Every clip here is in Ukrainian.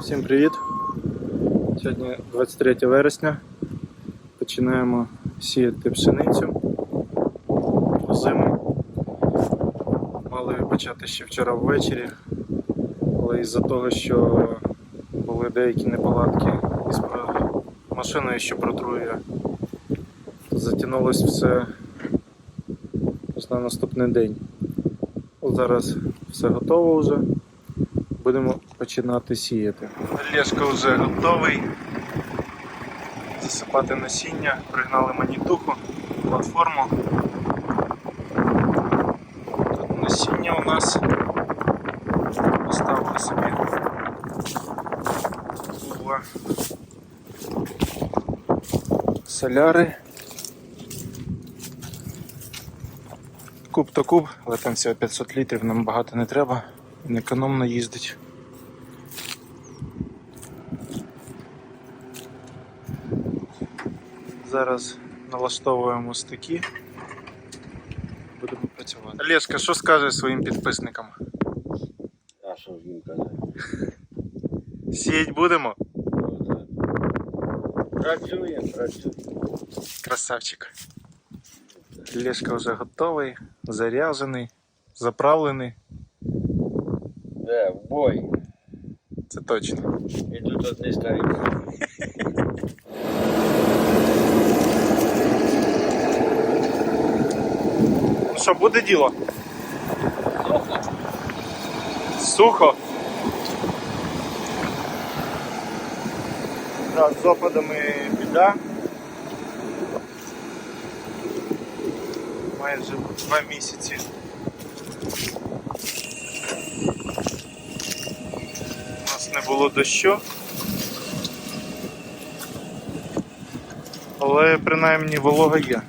Всім привіт! Сьогодні 23 вересня. Починаємо сіяти пшеницю озиму. Мали почати ще вчора ввечері, але із-за того, що були деякі неполадки із машиною, що протруює, затягнулося все на наступний день. От зараз все готово вже. Будемо починати сіяти. Олешка вже готовий. Засипати насіння, пригнали манітуху, платформу. Тут насіння у нас поставили собі Була соляри. Куб то куб, але там всього 500 літрів, нам багато не треба. Він економно їздить. Зараз налаштовуємо стики. Будемо працювати. Олешка, що скажеш своїм підписникам? А що ж їм казати? Сіять будемо? Працюємо, працюємо. Красавчик. Олешка вже готовий, заряджений, заправлений. Де, в бой. Це точно. І тут одні старі. Що, буде діло? Сухо. Да, з опадами біда. Майже два місяці. У нас не було дощу. Але принаймні волога є.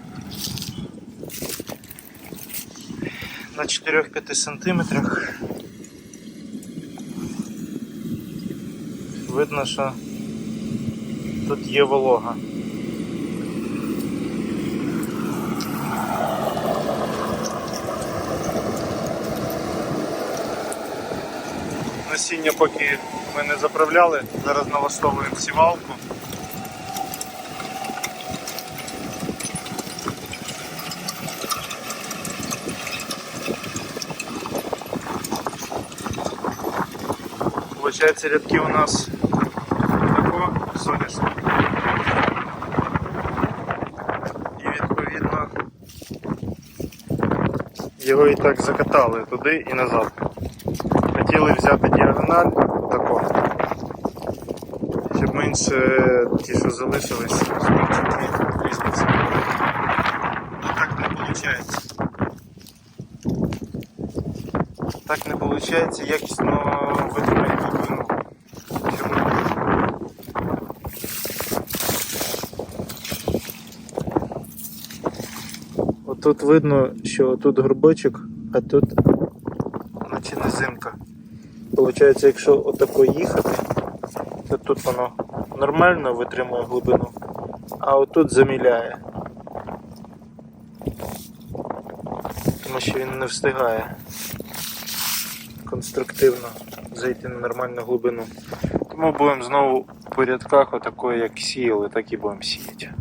На 4-5 сантиметрах. Видно, що тут є волога. Насіння поки ми не заправляли, зараз налаштовуємо сівалку. Получається рядки у нас тако соняшник. І відповідно його і так закатали туди і назад. Хотіли взяти діагональ тако, щоб менше ті, що залишились, зменшити різницю. Ну так не виходить. Так не виходить якісно витримати глибину. Отут видно, що тут горбочок, а тут наче низинка. Получається, якщо отако їхати, то тут воно нормально витримує глибину, а отут заміляє. Тому що він не встигає конструктивно зайти на нормальну глибину. Тому будемо знову в порядках, отакої, як сіяли, так і будемо сіяти.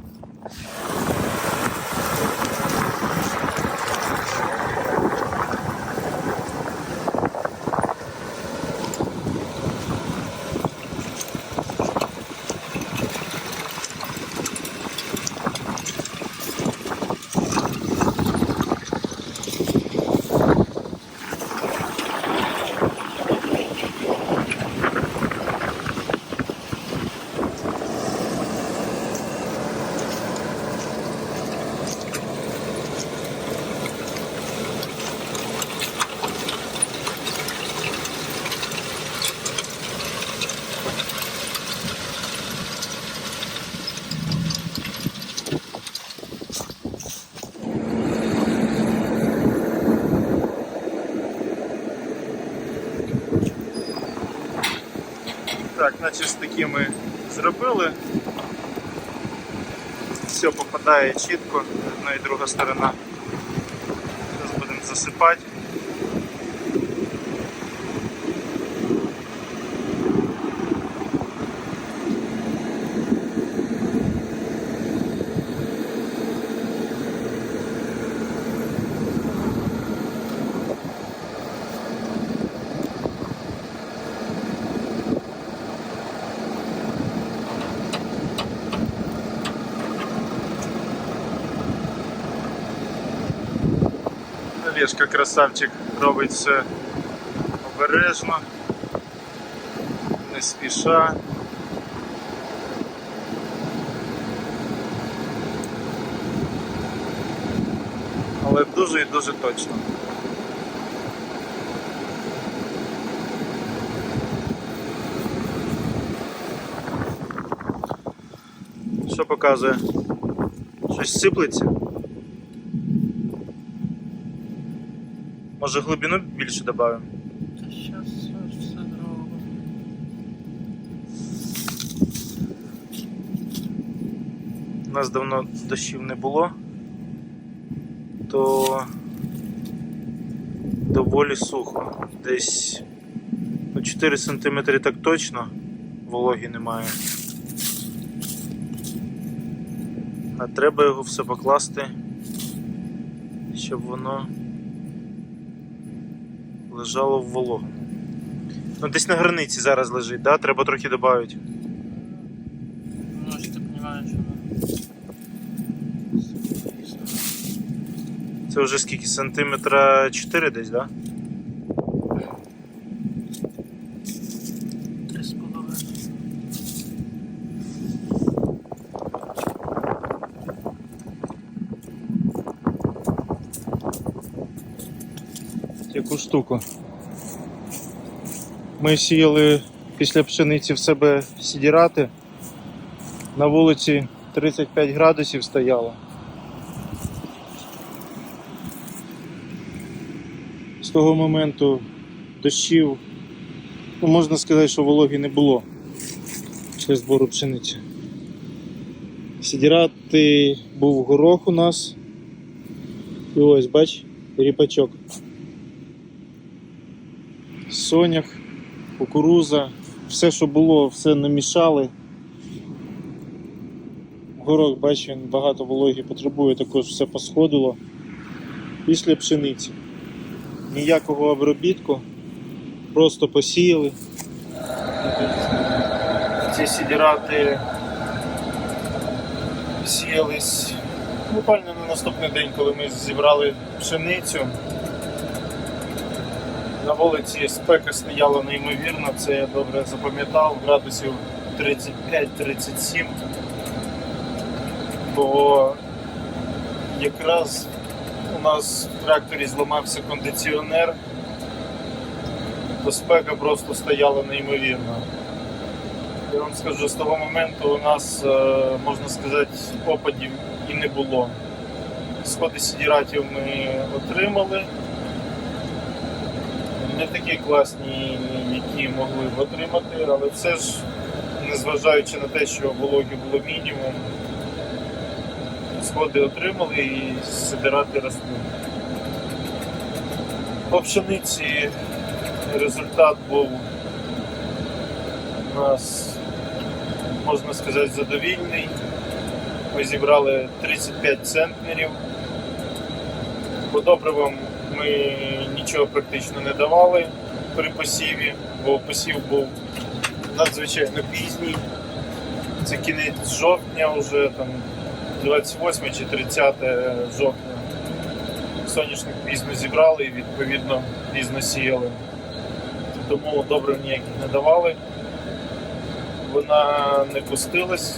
Так, наче ж таки ми зробили. Все попадає чітко, одна і друга сторона. Зараз будемо засипати. Олешка красавчик робить все обережно, не спіша. Але дуже і дуже точно. Що показує? Щось сиплеться? Може глибину більше додамо? Щас все зробимо. У нас давно дощів не було, то доволі сухо. Десь ну, 4 см так точно вологі немає. А треба його все покласти, щоб воно лежало в вологу. Ну десь на границі зараз лежить, да? треба трохи додати. Ну, що ти розумієш, що Це вже скільки? Сантиметра 4 десь, да? Яку штуку. Ми сіяли після пшениці в себе сідірати. На вулиці 35 градусів стояло. З того моменту дощів, ну, можна сказати, що вологи не було після збору пшениці. Сідірати був горох у нас. І ось, бач, ріпачок. Сонях, кукуруза, все, що було, все намішали. Горох, бач, він багато вологі потребує, також все посходило. Після пшениці. Ніякого обробітку, просто посіяли. Ці сідірати сіялись буквально на наступний день, коли ми зібрали пшеницю. На вулиці спека стояла неймовірно, це я добре запам'ятав, градусів 35-37. Бо якраз у нас в тракторі зламався кондиціонер, то спека просто стояла неймовірно. Я вам скажу, з того моменту у нас, е, можна сказати, опадів і не було. Сходи сідіратів ми отримали не такі класні, які могли б отримати, але все ж, незважаючи на те, що вологи було мінімум, сходи отримали і сидирати росли. По пшениці результат був у нас, можна сказати, задовільний. Ми зібрали 35 центнерів. По добривам ми нічого практично не давали при посіві, бо посів був надзвичайно пізній. Це кінець жовтня, вже там 28 чи 30 жовтня. Соняшник пізно зібрали і відповідно пізно сіяли. Тому добрив ніяких не давали. Вона не пустилась,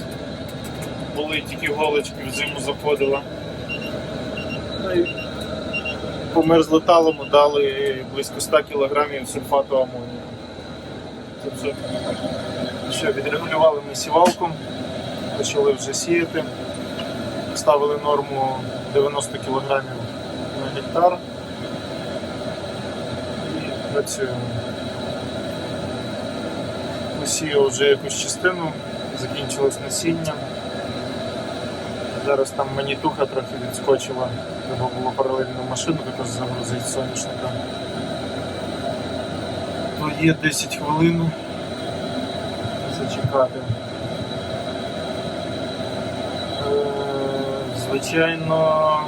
були тільки голочки в зиму заходила. По мерзлоталому дали близько 100 кг сульфату амонію. Вже що, відрегулювали ми сівалку, почали вже сіяти, ставили норму 90 кг на гектар і працюємо. Посіяв вже якусь частину, закінчилось насіння. Зараз там манітуха трохи відскочила. Треба було паралельну машину також загрузити з соняшника. То є 10 хвилин зачекати. Е, Звичайно,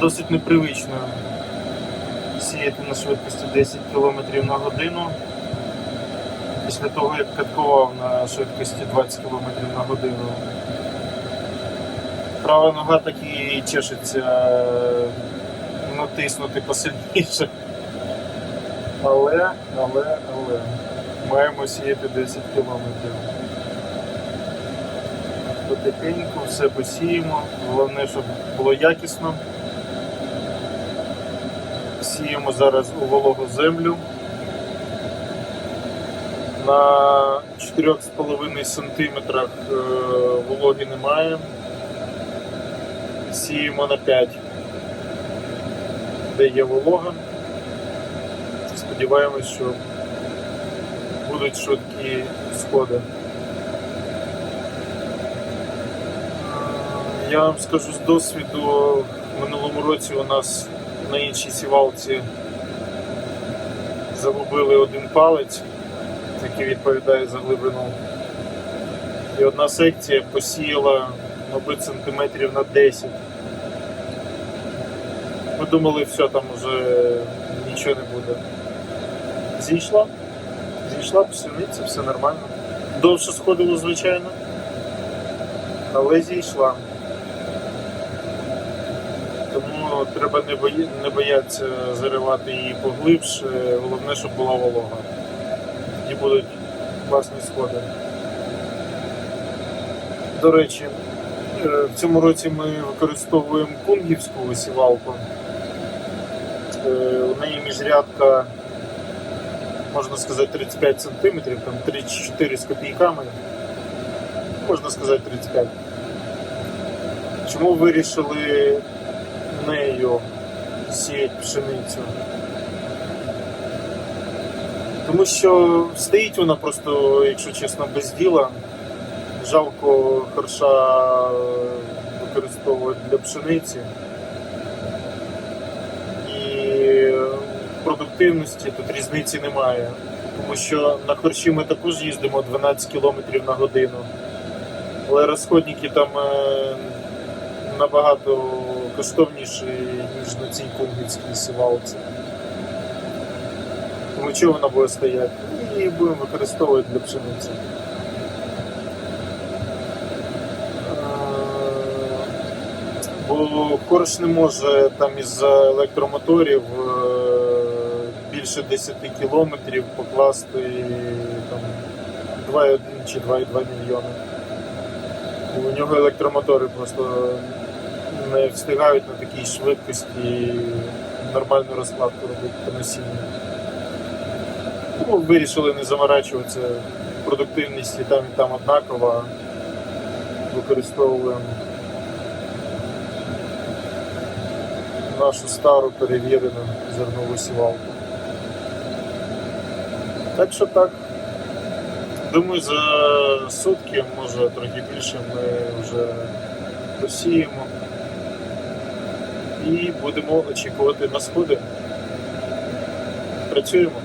досить непривично сіяти на швидкості 10 км на годину. Після того, як каткував на швидкості 20 км на годину. Права нога так і чешеться натиснути посильніше. Але, але, але. Маємо сіяти 10 кілометрів. Потихеньку все посіємо. Головне, щоб було якісно. Сіємо зараз у вологу землю. На 4,5 сантиметрах е, вологи немає. Сіємо на 5, де є волога. Сподіваємось, що будуть швидкі сходи. Я вам скажу з досвіду, в минулому році у нас на іншій сівалці загубили один палець, який відповідає за глибину. І одна секція посіяла, мабуть, сантиметрів на 10. Думали, все, там вже нічого не буде. Зійшла, зійшла пшениця, все нормально. Довше сходило, звичайно, але зійшла. Тому треба не, бої... не боятися заривати її поглибше, головне, щоб була волога. Тоді будуть класні сходи. До речі, е, в цьому році ми використовуємо кунгівську висівалку. Е, У неї міжрядка, можна сказати, 35 см, там 34 з копійками. Можна сказати 35. Чому вирішили нею сіяти пшеницю? Тому що стоїть вона просто, якщо чесно, без діла. Жалко харша використовувати для пшениці. І в продуктивності тут різниці немає. Тому що на харчі ми також їздимо 12 км на годину. Але розходники там е, набагато коштовніші, ніж на цій кунгівській сівалці. Тому чого вона буде стояти? І будемо використовувати для пшениці. Бо корж не може там із електромоторів е, більше 10 кілометрів покласти там 2,1 чи 2,2 мільйони. У нього електромотори просто не встигають на такій швидкості нормальну розкладку робити по насінню. Тому вирішили не заморачуватися. Продуктивність і там, і там однакова. Використовуємо нашу стару перевірену зернову сівалку. Так що так. Думаю, за сутки, може трохи більше, ми вже посіємо і будемо очікувати на сходи. Працюємо.